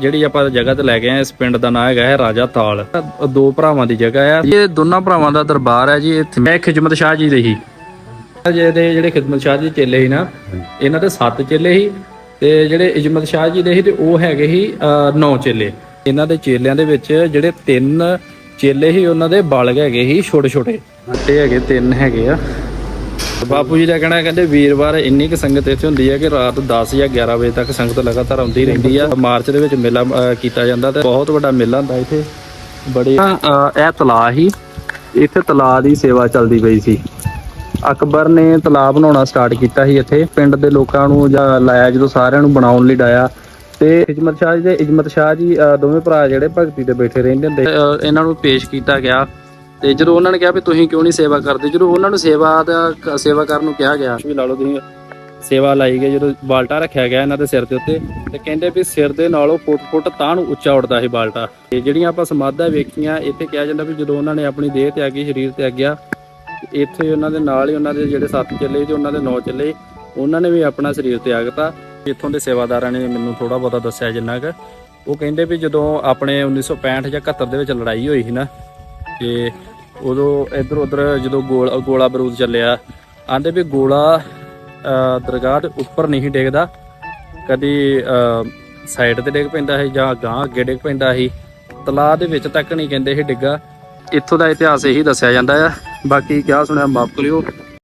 ਜਿਹੜੀ ਆਪਾਂ ਜਗ੍ਹਾ ਤੇ ਲੈ ਕੇ ਆਏ ਇਸ ਪਿੰਡ ਦਾ ਨਾਮ ਹੈਗਾ ਹੈ ਰਾਜਾ ਤਾਲ। ਦੋ ਭਰਾਵਾਂ ਦੀ ਜਗ੍ਹਾ ਆ। ਇਹ ਦੋਨਾਂ ਭਰਾਵਾਂ ਦਾ ਦਰਬਾਰ ਹੈ ਜੀ ਇੱਥੇ ਮੈਂ ਖਿਜਮਤ ਸ਼ਾਹ ਜੀ ਦੇ ਹੀ। ਜਿਹਦੇ ਜਿਹੜੇ ਖਿਦਮਤ ਸ਼ਾਹ ਜੀ ਚੇਲੇ ਸੀ ਨਾ ਇਹਨਾਂ ਦੇ ਸੱਤ ਚੇਲੇ ਸੀ ਤੇ ਜਿਹੜੇ ਇਜਮਤ ਸ਼ਾਹ ਜੀ ਦੇ ਸੀ ਤੇ ਉਹ ਹੈਗੇ ਸੀ ਅਹ, ਨੌ ਚੇਲੇ। ਇਹਨਾਂ ਦੇ ਚੇਲਿਆਂ ਦੇ ਵਿੱਚ ਜਿਹੜੇ ਤਿੰਨ ਚੇਲੇ ਸੀ ਉਹਨਾਂ ਦੇ ਬਾਲਗ ਹੈਗੇ ਸੀ ਛੋਟੇ ਛੋਟੇ ਤੇ ਹੈਗੇ ਤਿੰਨ ਹੈਗੇ ਆ। ਬਾਪੂ ਜੀ ਦਾ ਕਹਿਣਾ ਹੈ, ਕਹਿੰਦੇ ਵੀਰਵਾਰ ਇੰਨੀ ਕੁ ਸੰਗਤ ਇੱਥੇ ਹੁੰਦੀ ਹੈ ਕਿ ਰਾਤ 10 ਜਾਂ 11 ਵਜੇ ਤੱਕ ਸੰਗਤ ਲਗਾਤਾਰ ਆਉਂਦੀ ਰਹਿੰਦੀ ਆ। ਮਾਰਚ ਦੇ ਵਿੱਚ ਮੇਲਾ ਕੀਤਾ ਜਾਂਦਾ ਤੇ ਬਹੁਤ ਵੱਡਾ ਮੇਲਾ ਹੁੰਦਾ ਇੱਥੇ। ਬੜੇ ਇਹ ਤਲਾਅ ਹੀ। ਇੱਥੇ ਤਲਾਅ ਦੀ ਸੇਵਾ ਚੱਲਦੀ ਪਈ ਸੀ। ਅਕਬਰ ਨੇ ਤਲਾਅ ਬਣਾਉਣਾ ਸਟਾਰਟ ਕੀਤਾ ਸੀ ਇੱਥੇ। ਪਿੰਡ ਦੇ ਲੋਕਾਂ ਨੂੰ ਜਾਂ ਲਾਇਆ ਜਦੋਂ ਸਾਰਿਆਂ ਨੂੰ ਬਣਾਉਣ ਲਈ ਡਾਇਆ। ਤੇ ਇਜਮਤ ਸ਼ਾਹ ਜੀ ਤੇ ਇਜਮਤ ਸ਼ਾਹ ਜੀ ਦੋਵੇਂ ਭਰਾ ਜਿਹੜੇ ਭਗਤੀ ਤੇ ਬੈਠੇ ਰਹਿੰਦੇ ਹੁੰਦੇ। ਇਹਨਾਂ ਨੂੰ ਪੇਸ਼ ਕੀਤਾ ਗਿਆ। ਤੇ ਜਦੋਂ ਉਹਨਾਂ ਨੇ ਕਿਹਾ ਵੀ ਤੁਸੀਂ ਕਿਉਂ ਨਹੀਂ ਸੇਵਾ ਕਰਦੇ, ਜਦੋਂ ਉਹਨਾਂ ਨੂੰ ਸੇਵਾ ਦਾ ਸੇਵਾ ਕਰਨ ਨੂੰ ਕਿਹਾ ਗਿਆ। ਵੀ ਲਾ ਲਓ ਤੁਸੀਂ, ਸੇਵਾ ਲਾਈ ਗਈ, ਜਦੋਂ ਬਾਲਟਾ ਰੱਖਿਆ ਗਿਆ ਇਹਨਾਂ ਦੇ ਸਿਰ ਦੇ ਉੱਤੇ, ਤੇ ਕਹਿੰਦੇ ਵੀ ਸਿਰ ਦੇ ਨਾਲੋਂ ਫੁੱਟ ਫੁੱਟ ਤਾਂ ਨੂੰ ਉੱਚਾ ਉੱਡਦਾ ਸੀ ਬਾਲਟਾ। ਤੇ ਜਿਹੜੀਆਂ ਆਪਾਂ ਸਮਾਧਾਂ ਵੇਖੀਆਂ, ਇੱਥੇ ਕਿਹਾ ਜਾਂਦਾ ਵੀ ਜਦੋਂ ਉਹਨਾਂ ਨੇ ਆਪਣੀ ਦੇਹ ਤੇ ਤਿਆਗੀ, ਸਰੀਰ 'ਤੇ ਆਗਿਆ ਇੱਥੇ ਉਹਨਾਂ ਦੇ ਨਾਲ ਹੀ ਉਹਨਾਂ ਦੇ ਜਿਹੜੇ ਸੱਤ ਚੱਲੇ ਤੇ ਉਹਨਾਂ ਦੇ ਨੌ ਚੱਲੇ, ਉਹਨਾਂ ਨੇ ਵੀ ਆਪਣਾ ਸਰੀਰ 'ਤੇ ਆਗਤਾ ਇੱਥੋਂ ਦੇ ਸੇਵਾਦਾਰਾਂ ਨੇ ਮੈਨੂੰ ਥੋੜਾ ਬਹੁਤਾ ਦੱਸਿਆ ਜਿੰਨਾ ਕੁ। ਉਹ ਕਹਿੰਦੇ ਵੀ ਜਦੋਂ ਆਪਣੇ 1965 ਜਾਂ 71 ਦੇ ਵਿੱਚ ਲੜਾਈ ਹੋਈ ਸੀ ਨਾ, ਤੇ ਉਦੋਂ ਇੱਧਰ ਉੱਧਰ ਜਦੋਂ ਗੋਲ, ਗੋਲਾ ਬਰੂਦ ਚੱਲਿਆ, ਆਂਦੇ ਵੀ ਗੋਲਾ ਦਰਗਾਹ ਉੱਪਰ ਨਹੀਂ ਡਿੱਗਦਾ। ਕਦੀ ਸਾਈਡ ਤੇ ਡਿੱਗ ਪੈਂਦਾ ਹੈ ਜਾਂ ਗਾਂ ਅੱਗੇ ਡਿੱਗ ਪੈਂਦਾ ਸੀ। ਤਲਾਅ ਦੇ ਵਿੱਚ ਤੱਕ ਨਹੀਂ ਕਹਿੰਦੇ ਇਹ ਡਿੱਗਾ। ਇੱਥੋਂ ਦਾ ਇਤਿਹਾਸ ਇਹੀ ਦੱਸਿਆ ਜਾਂਦਾ ਆ। ਬਾਕੀ ਕਿਆ ਸੁਣਿਆ, ਮਾਫ ਕਰਿਓ।